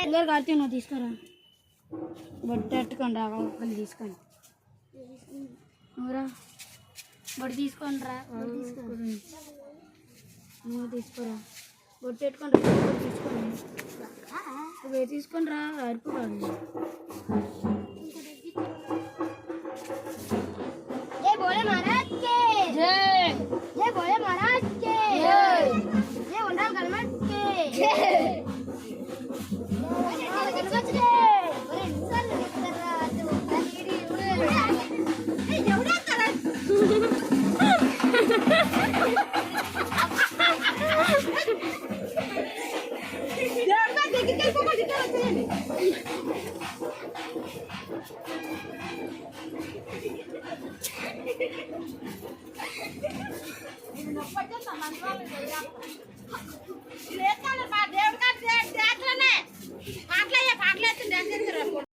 అందరు కడితే నువ్వు తీసుకురా. బొట్టెట్టుకోండి రా ఒకళ్ళు తీసుకోండి నువ్వురా. బొట్టు తీసుకోండి రా తీసుకోండి నువ్వు తీసుకోరా. బొట్టు పెట్టుకోండి తీసుకోండి తీసుకొని. రా అరుపు కాదు. ఏ మారా. Nos falta San Manuel.